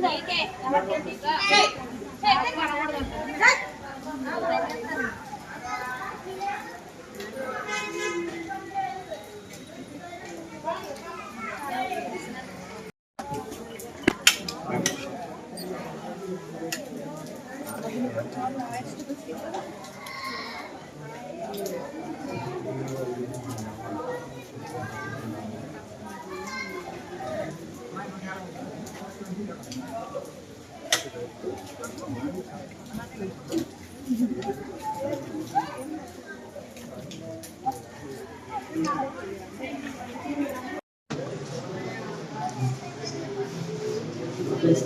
你给，我给你个，嘿，嘿，拿过来。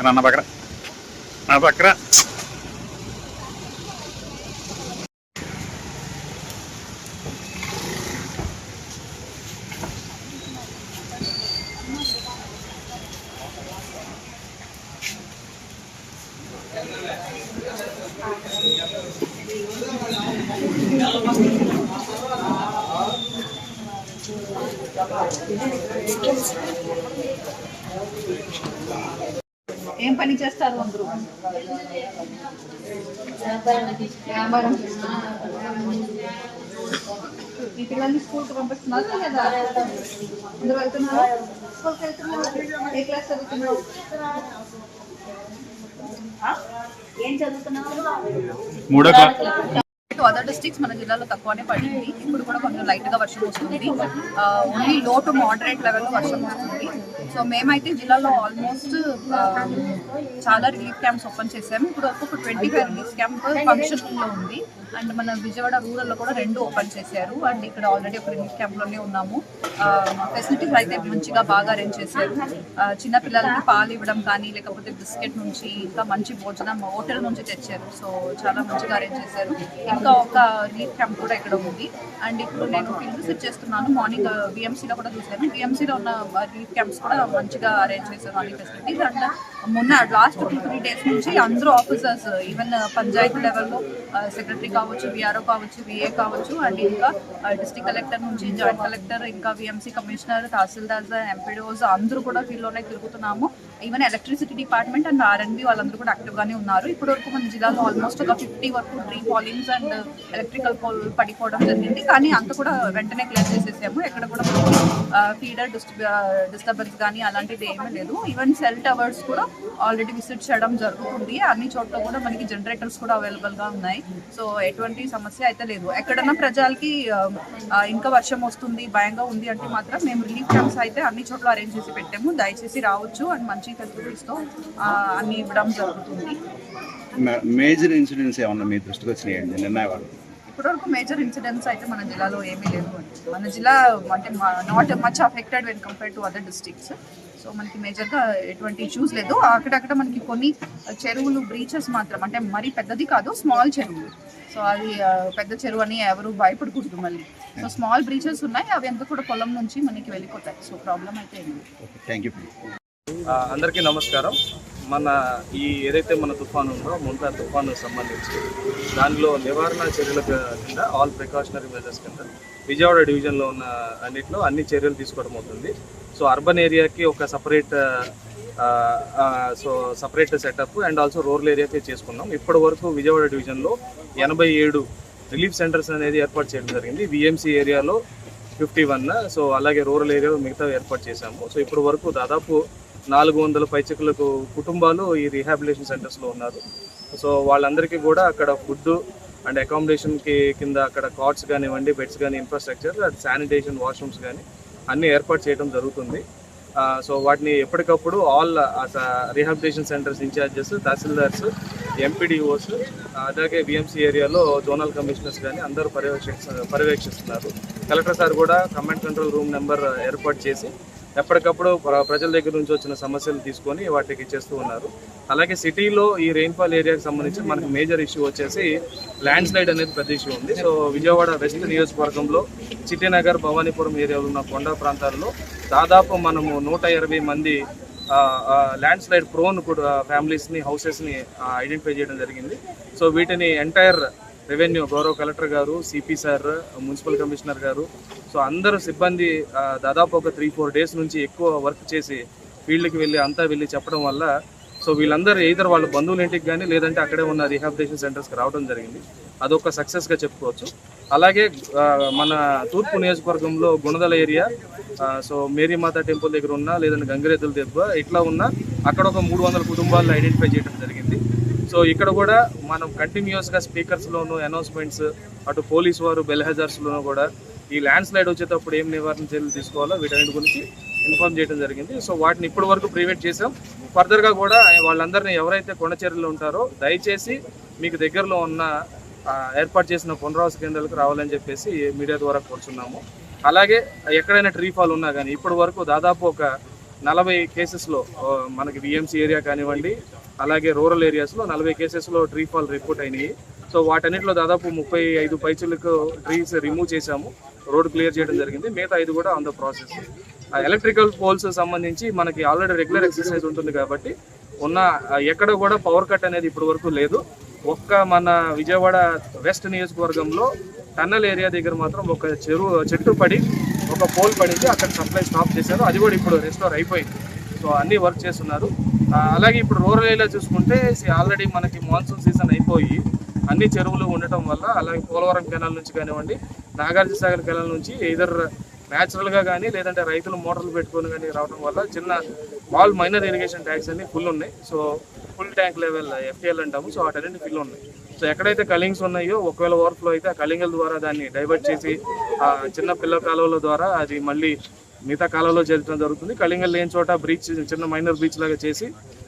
అన్న పక్కన నా పక్కన ఏం పని చేస్తారు అందరూ. వ్యాపారం. మీ పిల్లల్ని స్కూల్కి పంపిస్తున్నారు లేదా అందరూ వెళ్తున్నారు? స్కూల్కి వెళ్తున్నారు? ఏ క్లాస్ చదువుతున్నారు? ఏం అదర్ డిస్ట్రిక్ట్స్ మన జిల్లాలో తక్కువనే పడింది. ఇప్పుడు కూడా కొంచెం లైట్గా వర్షం వస్తుంది. ఓన్లీ లో టు మోడరేట్ లెవెల్లో వర్షం వస్తుంది. సో మేమైతే జిల్లాలో ఆల్మోస్ట్ uh, చాలా రిలీఫ్ క్యాంప్స్ ఓపెన్ చేసాము ఇప్పుడు ఒక ట్వంటీ ఫైవ్ రిలీఫ్ క్యాంప్ ఫంక్షన్లో ఉంది. అండ్ మన విజయవాడ రూరల్లో కూడా రెండు ఓపెన్ చేశారు. అండ్ ఇక్కడ ఆల్రెడీ ఒక రిలీఫ్ క్యాంప్లోనే ఉన్నాము. ఫెసిలిటీస్ అయితే మంచిగా బాగా అరేంజ్ చేశారు. చిన్నపిల్లలకి చిన్న పిల్లలకి పాలు ఇవ్వడం కానీ లేకపోతే బిస్కెట్ నుంచి ఇంకా మంచి భోజనం హోటల్ నుంచి తెచ్చారు. సో చాలా మంచిగా అరేంజ్ చేశారు. ఇంకా ఒక రిలీఫ్ క్యాంప్ కూడా ఇక్కడ ఉంది. అండ్ ఇప్పుడు నేను ఫీల్డ్ చేస్తున్నాను. మార్నింగ్ uh, బిఎంసీలో కూడా చూశాను. బిఎంసీలో ఉన్న uh, రిలీఫ్ క్యాంప్స్ కూడా మంచిగా అరేంజ్ చేశారు అన్ని ఫెసిలిటీస్ అండ్ మొన్న లాస్ట్ టూ త్రీ డేస్ నుంచి అందరూ officers even uh, uh, panchayat లెవెల్లో సెక్రటరీ uh, కావచ్చు విఆర్ఓ కావచ్చు విఏ కావచ్చు అండ్ ఇంకా డిస్ట్రిక్ట్ కలెక్టర్ నుంచి జాయింట్ కలెక్టర్ ఇంకా విఎంసీ కమిషనర్ తహసీల్దార్స్ ఎంపీడీఓస్ అందరూ కూడా ఫీల్డ్లోనే తిరుగుతున్నాము. Even electricity department and RNB వాళ్ళందరూ కూడా యాక్టివ్ గానే ఉన్నారు. ఇప్పటి వరకు మన జిల్లాలో ఆల్మోస్ట్ ఒక ఫిఫ్టీ వరకు tree fallings and electrical pole పడిపోవడం జరిగింది. కానీ అంత కూడా వెంటనే క్లియర్ చేసేసాము. ఎక్కడ కూడా ఫీడర్ డిస్టర్బెన్స్ కానీ అలాంటిది ఏమీ లేదు. ఈవెన్ సెల్ టవర్స్ కూడా ఆల్రెడీ విజిట్ చేయడం జరుగుతుంది. అన్ని చోట్ల కూడా మనకి జనరేటర్స్ కూడా అవైలబుల్గా ఉన్నాయి. సో ఎటువంటి సమస్య అయితే లేదు. ఎక్కడన్నా ప్రజలకి um, ఇంకా వర్షం వస్తుంది భయంగా ఉంది అంటే మాత్రం మేము రిలీఫ్ క్యాంప్స్ అయితే అన్ని చోట్ల అరేంజ్ చేసి పెట్టాము. దయచేసి రావచ్చు అండ్ మంచి ఫెసిలిటీస్తో అన్ని ఇవ్వడం జరుగుతుంది. మేజర్ ఇన్సిడెంట్స్ ఏమన్నా మీ దృష్టికి వచ్చినాయండి నిన్న వాళ్ళు ఇప్పటివరకు మేజర్ ఇన్సిడెంట్స్ అయితే మన జిల్లాలో ఏమీ లేవు. మన జిల్లా అంటే not much affected when compare to other districts so మనకి మేజర్గా ఎటువంటి ఇష్యూస్ లేదు. అక్కడక్కడ మనకి కొన్ని చెరువులు బ్రీచెస్ మాత్రం అంటే మరీ పెద్దది కాదు స్మాల్ చెరువులు. సో అది పెద్ద చెరువు అని ఎవరు భయపడకూడదు మళ్ళీ. సో స్మాల్ బ్రీచెస్ ఉన్నాయి. అవి ఎంత కూడా పొలం నుంచి మనకి వెళ్ళిపోతాయి. సో ప్రాబ్లం అయితే ఏమి లేదు. థ్యాంక్ యూ అందరికీ నమస్కారం. మన ఈ ఏదైతే మన తుఫాను ఉందో ముంతా తుఫాను సంబంధించి దానిలో నివారణ చర్యల కింద ఆల్ ప్రికాషనరీ మెజర్స్ కింద విజయవాడ డివిజన్లో ఉన్న అన్నింటిలో అన్ని చర్యలు తీసుకోవడం అవుతుంది. సో అర్బన్ ఏరియాకి ఒక separate so separate setup and also rural ఏరియాకి చేసుకున్నాం. ఇప్పటి వరకు విజయవాడ డివిజన్లో ఎనభై ఏడు రిలీఫ్ సెంటర్స్ అనేది ఏర్పాటు చేయడం జరిగింది. విఎంసీ ఏరియాలో ఫిఫ్టీ వన్ సో అలాగే రూరల్ ఏరియాలో మిగతా ఏర్పాటు చేశాము. సో ఇప్పటి వరకు దాదాపు నాలుగు వందల పైచకులకు కుటుంబాలు ఈ రీహాబిలిటేషన్ సెంటర్స్లో ఉన్నారు. సో వాళ్ళందరికీ కూడా అక్కడ ఫుడ్ అండ్ అకామిడేషన్కి కింద అక్కడ కాట్స్ కానివ్వండి బెడ్స్ కానీ ఇన్ఫ్రాస్ట్రక్చర్ శానిటేషన్ వాష్రూమ్స్ కానీ అన్నీ ఏర్పాటు చేయడం జరుగుతుంది. సో వాటిని ఎప్పటికప్పుడు all rehabilitation centres incharges tahsildars MPDOs అలాగే బిఎంసీ ఏరియాలో జోనల్ కమిషనర్స్ కానీ అందరూ పర్యవేక్షిస్తున్నారు పర్యవేక్షిస్తున్నారు. కలెక్టర్ సార్ కూడా కమాండ్ కంట్రోల్ రూమ్ నెంబర్ ఏర్పాటు చేసి ఎప్పటికప్పుడు ప్ర- ప్రజల దగ్గర నుంచి వచ్చిన సమస్యలు తీసుకొని వాటికి చేస్తూ ఉన్నారు. అలాగే సిటీలో ఈ రెయిన్ఫాల్ ఏరియాకి సంబంధించి మనకి మేజర్ ఇష్యూ వచ్చేసి ల్యాండ్ స్లైడ్ అనేది పెద్ద ఇష్యూ ఉంది. సో విజయవాడ వెస్ట్ నియోజకవర్గంలో చిట్టినగర్ భవానీపురం ఏరియాలో ఉన్న కొండ ప్రాంతాల్లో దాదాపు మనము నూట ఇరవై మంది ల్యాండ్ స్లైడ్ ప్రోన్ కూడా ఫ్యామిలీస్ని హౌసెస్ని ఐడెంటిఫై చేయడం జరిగింది. సో వీటిని ఎంటైర్ రెవెన్యూ గౌరవ కలెక్టర్ గారు సిపి సార్ మున్సిపల్ కమిషనర్ గారు. సో అందరూ సిబ్బంది దాదాపు ఒక త్రీ ఫోర్ డేస్ నుంచి ఎక్కువ వర్క్ చేసి ఫీల్డ్కి వెళ్ళి అంతా వెళ్ళి చెప్పడం వల్ల సో వీళ్ళందరూ ఇద్దరు వాళ్ళ బంధువుల ఇంటికి కానీ లేదంటే అక్కడే ఉన్న రిహాబిటేషన్ సెంటర్స్కి రావడం జరిగింది. అదొక సక్సెస్గా చెప్పుకోవచ్చు. అలాగే మన తూర్పు నియోజకవర్గంలో Gunadala area so Mary Matha temple దగ్గర ఉన్న లేదంటే గంగిరెద్దుల దెబ్బ ఇట్లా ఉన్న అక్కడ ఒక మూడు వందల కుటుంబాలను ఐడెంటిఫై చేయడం జరిగింది. సో ఇక్కడ కూడా మనం కంటిన్యూస్గా స్పీకర్స్లోను అనౌన్స్మెంట్స్ అటు పోలీస్ వారు బెల్హజార్స్లోనూ కూడా ఈ ల్యాండ్ స్లైడ్ వచ్చేటప్పుడు ఏం నివారణ చర్యలు తీసుకోవాలో వీటన్నిటి గురించి ఇన్ఫార్మ్ చేయడం జరిగింది. సో వాటిని ఇప్పటి వరకు ప్రివెంట్ చేసాం ఫర్దర్గా కూడా వాళ్ళందరినీ ఎవరైతే కొండ చర్యలు ఉంటారో దయచేసి మీకు దగ్గరలో ఉన్న ఏర్పాటు చేసిన పునరావాస కేంద్రాలకు రావాలని చెప్పేసి మీడియా ద్వారా కోరుచున్నాము. అలాగే ఎక్కడైనా ట్రీ ఫాల్ ఉన్నా కానీ ఇప్పటి వరకు దాదాపు ఒక నలభై కేసెస్లో మనకి బిఎంసీ ఏరియా కానివ్వండి అలాగే రూరల్ ఏరియాస్లో నలభై కేసెస్లో ట్రీ ఫాల్ రిపోర్ట్ అయినాయి. సో వాటన్నిటిలో దాదాపు ముప్పై ఐదు పైచులకు ట్రీస్ రిమూవ్ చేశాము. రోడ్ క్లియర్ చేయడం జరిగింది. మిగతా ఐదు కూడా ఆన్ ద ప్రాసెస్ ఆ ఎలక్ట్రికల్ పోల్స్ సంబంధించి మనకి ఆల్రెడీ రెగ్యులర్ ఎక్సర్సైజ్ ఉంటుంది కాబట్టి ఉన్న ఎక్కడ కూడా పవర్ కట్ అనేది ఇప్పటి వరకు లేదు. ఒక్క మన విజయవాడ వెస్ట్ నియోజకవర్గంలో టన్నల్ ఏరియా దగ్గర మాత్రం ఒక చెరువు చెట్టు పడి ఒక పోల్ పడింది. అక్కడ సప్లై స్టాప్ చేశారు. అది కూడా ఇప్పుడు రెస్టోర్ అయిపోయింది. సో అన్నీ వర్క్ చేస్తున్నారు. అలాగే ఇప్పుడు రూరల్ ఏరియా చూసుకుంటే ఆల్రెడీ మనకి మాన్సూన్ సీజన్ అయిపోయి అన్ని చెరువులు ఉండటం వల్ల అలాగే పోలవరం కెనాల్ నుంచి కానివ్వండి నాగార్జున సాగర్ కెనాల్ నుంచి ఇదర్ న్యాచురల్గా కానీ లేదంటే రైతులు మోటార్లు పెట్టుకొని కానీ రావడం వల్ల చిన్న ఆల్ మైనర్ ఇరిగేషన్ ట్యాంక్స్ అన్ని ఫుల్ ఉన్నాయి. So full tank level FTL అంటాము. సో వాటన్నింటి ఫిల్ ఉన్నాయి. సో ఎక్కడైతే కలింగ్స్ ఉన్నాయో ఒకవేళ ఓవర్ఫ్లో అయితే ఆ కలింగల ద్వారా దాన్ని డైవర్ట్ చేసి చిన్న పిల్ల కాలువల ద్వారా అది మళ్ళీ మిగతా కాలంలో చేర్చడం జరుగుతుంది. కలింగల్ లేని చోట బ్రీచ్ చిన్న మైనర్ బ్రీచ్ లాగా చేసి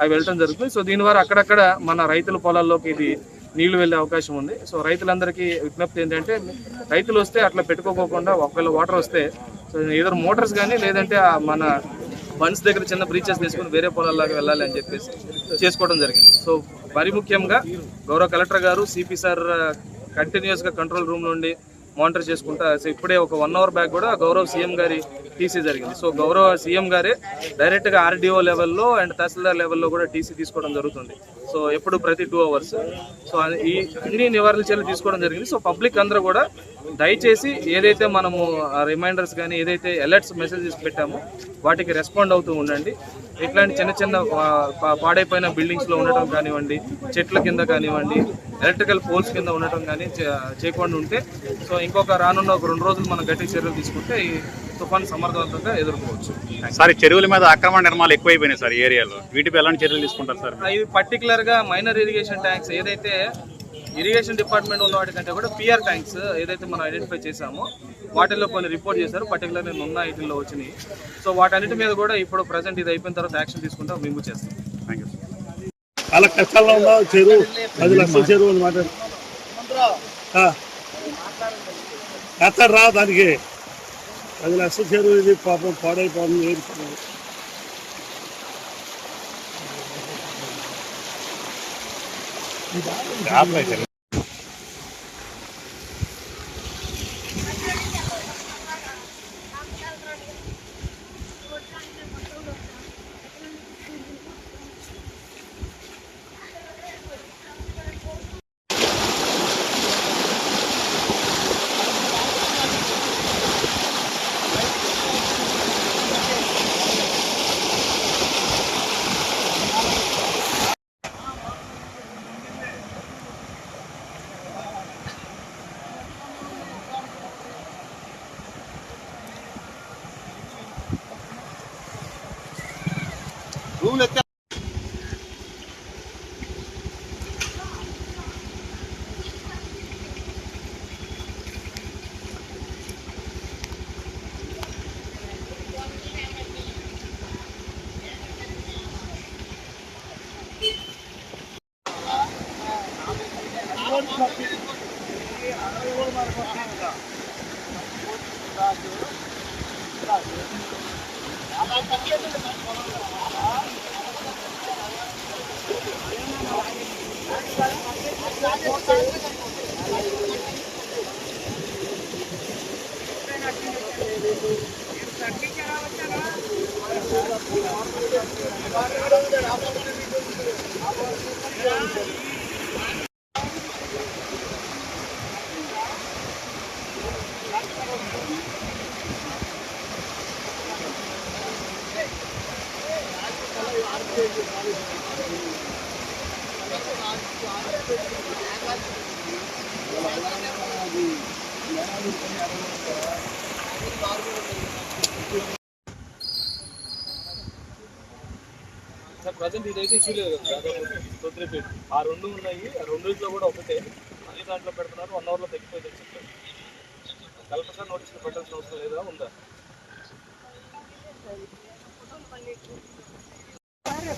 అవి వెళ్ళడం జరుగుతుంది. సో దీని ద్వారా అక్కడక్కడ మన రైతుల పొలాల్లోకి ఇది నీళ్ళు వెళ్ళే అవకాశం ఉంది. సో రైతులందరికీ విజ్ఞప్తి ఏంటంటే రైతులు వస్తే అట్లా పెట్టుకోకుండా ఒకవేళ వాటర్ వస్తే సో ఏదో మోటార్స్ కానీ లేదంటే ఆ మన బండ్స్ దగ్గర చిన్న బ్రీచెస్ తీసుకుని వేరే పొలాల్లాగా వెళ్ళాలి అని చెప్పేసి చేసుకోవడం జరిగింది. సో మరి ముఖ్యంగా గౌరవ కలెక్టర్ గారు సిపి సార్ కంటిన్యూస్గా కంట్రోల్ రూమ్ నుండి మానిటర్ చేసుకుంటా. సో ఇప్పుడే ఒక వన్ అవర్ బ్యాక్ కూడా గౌరవ్ సీఎం గారి టీసీ జరిగింది. సో గౌరవ సీఎం గారే డైరెక్ట్గా ఆర్డీఓ లెవెల్లో అండ్ తహసీల్దార్ లెవెల్లో కూడా టీసీ తీసుకోవడం జరుగుతుంది. సో ఎప్పుడు ప్రతి టూ అవర్స్ సో ఈ అన్ని నివారణ చర్యలు తీసుకోవడం జరిగింది. సో పబ్లిక్ అందరూ కూడా దయచేసి ఏదైతే మనము రిమైండర్స్ కానీ ఏదైతే అలర్ట్స్ మెసేజెస్ పెట్టామో వాటికి రెస్పాండ్ అవుతూ ఉండండి. ఇట్లాంటి చిన్న చిన్న పాడైపోయిన బిల్డింగ్స్లో ఉండటం కానివ్వండి చెట్ల కింద కానివ్వండి ఎలక్ట్రికల్ పోల్స్ కింద ఉండటం కానీ చేయకుండా ఉంటే సో ఇంకొక రానున్న ఒక రెండు రోజులు మనం గట్టి చర్యలు తీసుకుంటే ఈ తుఫాన్ సమర్థవంతంగా ఎదుర్కోవచ్చు. సార్ చెరువుల మీద అక్రమ నిర్మాణాలు ఎక్కువైపోయినాయి సార్ ఈ ఏరియాలో. వీటిపై ఎలాంటి చర్యలు తీసుకుంటారు సార్? ఆ, ఇది పర్టికులర్గా మైనర్ ఇరిగేషన్ ట్యాంక్స్ ఏదైతే ఇరిగేషన్ డిపార్ట్మెంట్ ఉన్న వాటికంటే కూడా పిఆర్ ట్యాంక్స్ ఏదైతే మనం ఐడెంటిఫై చేసామో వాటిల్లో కొన్ని రిపోర్ట్ చేశారు. పర్టికులర్ నేను ఉన్న వీటిల్లో వచ్చినాయి సో వాటన్నిటి మీద కూడా ఇప్పుడు ప్రజెంట్ ఇది అయిపోయిన తర్వాత యాక్షన్ తీసుకుంటాం. మేము చేస్తాం. థ్యాంక్ యూ చాలా కష్టాల్లో ఉందా చెరువు. పది లక్షల చెరువు అనమాట ఎక్కడ రా దానికి. పది లక్షల చెరువు ఇది పాపం పాడైపోతుంది আপনি vous n'êtes ఏడుస్తున్నారు. సార్ ప్రజెంట్ ఇదైతే ఇష్యూ లేదు కదా దాదాపు తొద్దిరిపేట ఆ రెండు ఉన్నాయి ఆ రెండింటిలో కూడా ఒకటే. మళ్ళీ దాంట్లో పెడుతున్నారు వన్ అవర్లో తగ్గిపోయింది చెప్పారు. కలెక్టర్ నోటీసులు పెట్టాల్సిన అవసరం లేదా? ఉందా?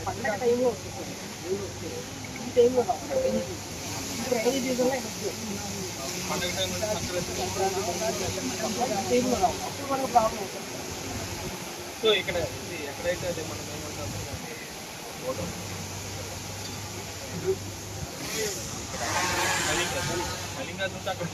పండుగ టైం అంటే సంక్రాంతి సో ఇక్కడ ఎక్కడైతే అది మనం ఏమంటాము ఓటర్ కళింగ అక్కడ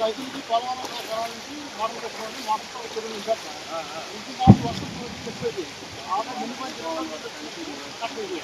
రైతులకి పొలం పొలానికి మోడల్ పెట్టుకోండి మొత్తం ఇక్కడ ఉంటారు ఇంటి దాని వర్షం చెప్పేది ఆమె ముందు కట్టేది